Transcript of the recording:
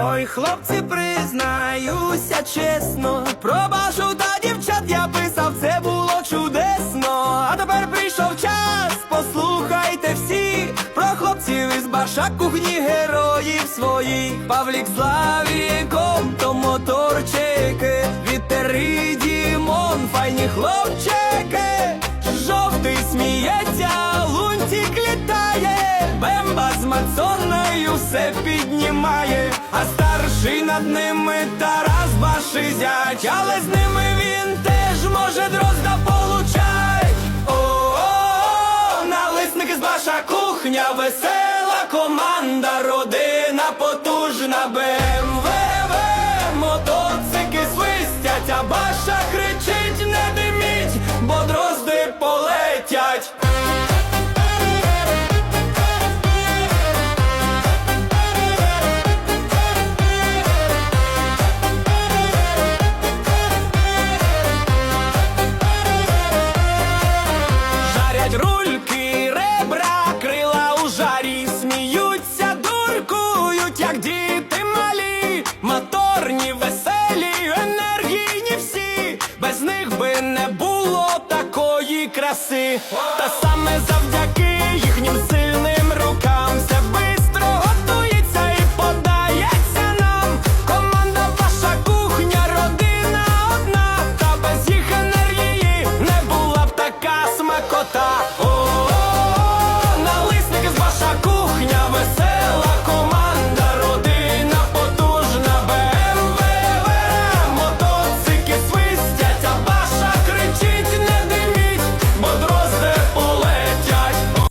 Ой, хлопці, признаюся чесно, про башу та дівчат я писав, це було чудесно. А тепер прийшов час, послухайте всі про хлопців із баша кухні героїв своїх. Павлік з Лавіком, то моторчики, Вітер Дімон, файні хлопчики. Мацоною все піднімає, а старший над ними Тарас баши зять, але з ними він теж може дрозда получать. О, налисники з ваша кухня, весела команда, родина потужна, Старі сміються, дуркують, як діти малі, моторні, веселі, енергійні всі, без них би не було такої краси, та саме завдяки їхнім силам